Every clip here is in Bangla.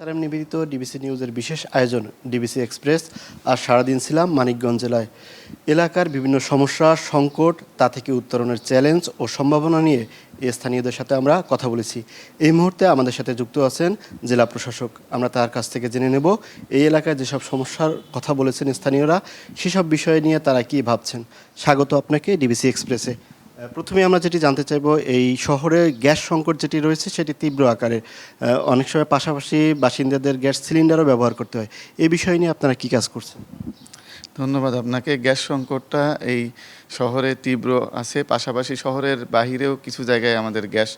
তারা নিবেদিত ডিবিসি নিউজের বিশেষ আয়োজন ডিবিসি এক্সপ্রেস আর সারাদিন ছিলাম মানিকগঞ্জ জেলায়। এলাকার বিভিন্ন সমস্যা, সংকট, তা থেকে উত্তরণের চ্যালেঞ্জ ও সম্ভাবনা নিয়ে স্থানীয়দের সাথে আমরা কথা বলেছি। এই মুহূর্তে আমাদের সাথে যুক্ত আছেন জেলা প্রশাসক। আমরা তার কাছ থেকে জেনে নেব এই এলাকায় যেসব সমস্যার কথা বলেছেন স্থানীয়রা, সেসব বিষয় নিয়ে তারা কি ভাবছেন। স্বাগত আপনাকে ডিবিসি এক্সপ্রেসে প্রথমে আমরা যেটি জানতে চাইব, এই শহরে গ্যাস সংকট যেটি রয়েছে, সেটি তীব্র আকারে অনেক সময় পাশাপাশি বাসিন্দাদের গ্যাস সিলিন্ডারও ব্যবহার করতে হয়। এই বিষয় নিয়ে আপনারা কি কাজ করছেন? ধন্যবাদ আপনাকে। গ্যাস সংকটটা এই শহরে তীব্র আছে, পাশাপাশি শহরের বাহিরেও কিছু জায়গায় আমাদের গ্যাস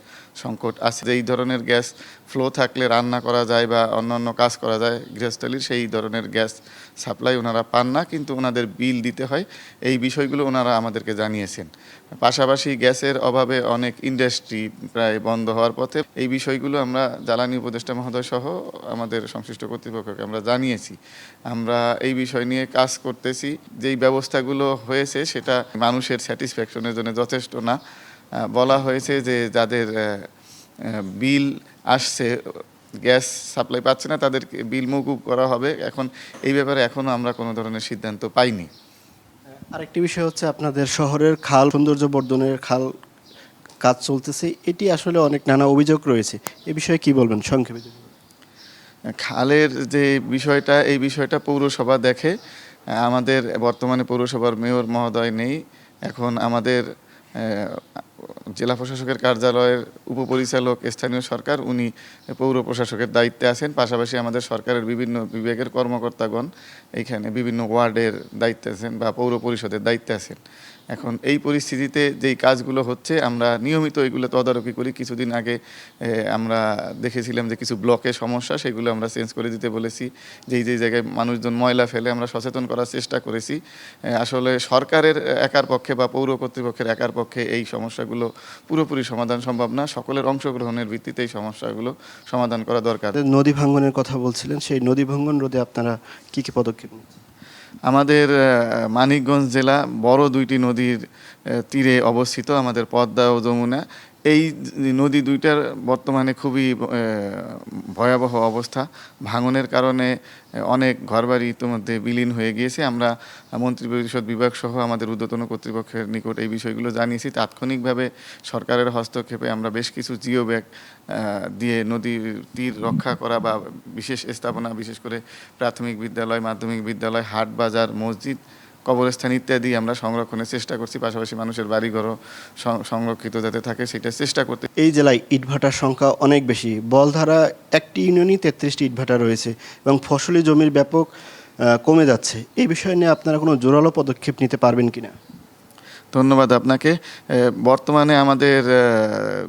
সংকট আছে। এই ধরনের গ্যাস ফ্লো থাকলে রান্না করা যায় বা অন্যান্য কাজ করা যায়, গৃহস্থলীর সেই ধরনের গ্যাস সাপ্লাই ওনারা পান না, কিন্তু ওনাদের বিল দিতে হয়। এই বিষয়গুলো ওনারা আমাদেরকে জানিয়েছেন। পাশাপাশি গ্যাসের অভাবে অনেক ইন্ডাস্ট্রি প্রায় বন্ধ হওয়ার পথে এই বিষয়গুলো আমরা জ্বালানি উপদেষ্টা মহোদয় সহ আমাদের সংশ্লিষ্ট কর্তৃপক্ষকে আমরা জানিয়েছি। আমরা এই বিষয় নিয়ে কাজ করতেছি। যেই ব্যবস্থাগুলো হয়েছে সেটা মানুষের স্যাটিসফ্যাকশনের জন্য যথেষ্ট না। বলা হয়েছে যে যাদের বিল আসছে গ্যাস সাপ্লাই পাচ্ছে না তাদেরকে বিল মকুব করা হবে। এখন এই ব্যাপারে এখনও আমরা কোনো ধরনের সিদ্ধান্ত পাইনি। আরেকটি বিষয় হচ্ছে আপনাদের শহরের খাল সৌন্দর্য বর্ধনের খাল কাজ চলতেছে। এটি আসলে অনেক নানা অভিযোগ রয়েছে। এ বিষয়ে কি বলবেন সংক্ষেপে খালের যে বিষয়টা এই বিষয়টা পৌরসভা দেখে। আমাদের বর্তমানে পৌরসভার মেয়র মহোদয় নেই। এখন আমাদের জেলা প্রশাসকের কার্যালয়ের উপপরিচালক স্থানীয় সরকার, উনি পৌর প্রশাসকের দায়িত্বে আছেন। পাশাপাশি আমাদের সরকারের বিভিন্ন বিভাগের কর্মকর্তাগণ এইখানে বিভিন্ন ওয়ার্ডের দায়িত্বে আছেন বা পৌর পরিষদের দায়িত্বে আছেন। এখন এই পরিস্থিতিতে যেই কাজগুলো হচ্ছে, আমরা নিয়মিত এগুলো তদারকি করি। কিছুদিন আগে আমরা দেখেছিলাম যে কিছু ব্লকের সমস্যা, সেগুলো আমরা চেঞ্জ করে দিতে বলেছি। যেই যেই জায়গায় মানুষজন ময়লা ফেলে, আমরা সচেতন করার চেষ্টা করেছি। আসলে সরকারের একার পক্ষে বা পৌর কর্তৃপক্ষের একার পক্ষে এই সমস্যাগুলো পুরোপুরি সমাধান সম্ভব না। সকলের অংশগ্রহণের ভিত্তিতে এই সমস্যাগুলো সমাধান করা দরকার। নদী ভাঙ্গনের কথা বলছিলেন সেই নদী ভাঙ্গন রোধে আপনারা কী কী পদক্ষেপ নিচ্ছেন? আমাদের মানিকগঞ্জ জেলা বড় দুইটি নদীর তীরে অবস্থিত আমাদের পদ্মা ও যমুনা। এই নদী দুইটার বর্তমানে খুবই ভয়াবহ অবস্থা। ভাঙনের কারণে অনেক ঘরবাড়ি ইতিমধ্যে বিলীন হয়ে গিয়েছে। আমরা মন্ত্রী পরিষদ বিভাগ সহ আমাদের ঊর্ধ্বতন কর্তৃপক্ষের নিকট এই বিষয়গুলো জানিয়েছি। তাৎক্ষণিকভাবে সরকারের হস্তক্ষেপে আমরা বেশ কিছু জিও ব্যাগ দিয়ে নদীর তীর রক্ষা করা বা বিশেষ স্থাপনা, বিশেষ করে প্রাথমিক বিদ্যালয়, মাধ্যমিক বিদ্যালয়, হাট বাজার, মসজিদ কবরস্থান ইত্যাদি আমরা সংরক্ষণের চেষ্টা করছি, পাশাপাশি মানুষের বাড়িঘরও সংরক্ষিত যাতে থাকে, সেটা চেষ্টা করতে এই জেলায় ইটভাটার সংখ্যা অনেক বেশি। বলধারা একটি ইউনিয়নই তেত্রিশটি ইটভাটা রয়েছে এবং ফসলি জমির ব্যাপক কমে যাচ্ছে। এই বিষয় নিয়ে আপনারা কোনো জোরালো পদক্ষেপ নিতে পারবেন কিনা? ধন্যবাদ আপনাকে। বর্তমানে আমাদের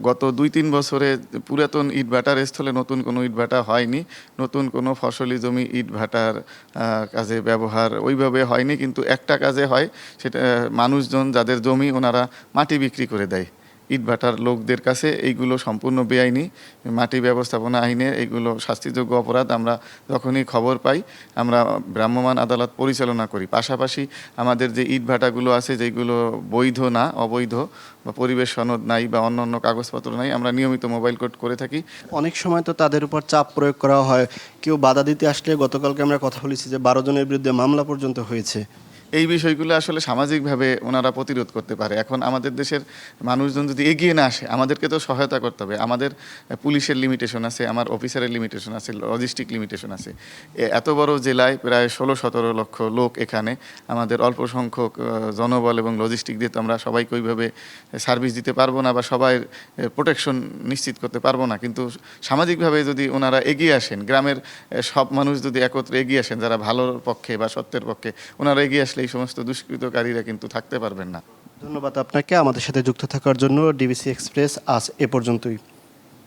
গত দুই তিন বছরে পুরাতন ইটভাটার স্থলে নতুন কোনো ইটভাটা হয়নি। নতুন কোনো ফসলি জমি ইটভাটার ভাটার কাজে ব্যবহার ওইভাবে হয়নি, কিন্তু একটা কাজে হয়, সেটা মানুষজন যাদের জমি ওনারা মাটি বিক্রি করে দেয়। ইটভাটার লোকদের কাছে এইগুলো সম্পূর্ণ বেআইনি। মাটি ব্যবস্থাপনা আইনে এইগুলো শাস্তিযোগ্য অপরাধ আমরা যখনই খবর পাই, আমরা ভ্রাম্যমাণ আদালত পরিচালনা করি। পাশাপাশি আমাদের যে ইটভাটাগুলো আছে, যেগুলো বৈধ না, অবৈধ বা পরিবেশ সনদ নাই বা অন্য অন্য কাগজপত্র নাই, আমরা নিয়মিত মোবাইল কোড করে থাকি। অনেক সময় তো তাদের উপর চাপ প্রয়োগ করা হয়। কেউ বাধা দিতে আসলে গতকালকে আমরা কথা বলেছি যে বারো জনের বিরুদ্ধে মামলা পর্যন্ত হয়েছে। এই বিষয়গুলো আসলে সামাজিকভাবে ওনারা প্রতিরোধ করতে পারে। এখন আমাদের দেশের মানুষজন যদি এগিয়ে না আসে, আমাদেরকে তো সহায়তা করতে হবে। আমাদের পুলিশের লিমিটেশন আছে, আমার অফিসারের লিমিটেশন আছে লজিস্টিক লিমিটেশন আছে। এত বড় জেলায় প্রায় ষোলো সতেরো লক্ষ লোক এখানে। আমাদের অল্প সংখ্যক জনবল এবং লজিস্টিক দিয়ে তো আমরা সবাইকে ওইভাবে সার্ভিস দিতে পারব না বা সবাই প্রোটেকশন নিশ্চিত করতে পারব না। কিন্তু সামাজিকভাবে যদি ওনারা এগিয়ে আসেন, গ্রামের সব মানুষ যদি একত্রে এগিয়ে আসেন, যারা ভালোর পক্ষে বা সত্যের পক্ষে, ওনারা এগিয়ে আসলে এই সমস্ত দুষ্কৃতকারীরা কিন্তু থাকতে পারবেন না। ধন্যবাদ আপনাকে। আমাদের সাথে যুক্ত থাকার জন্য ডিবিসি এক্সপ্রেস আজ এ পর্যন্তই।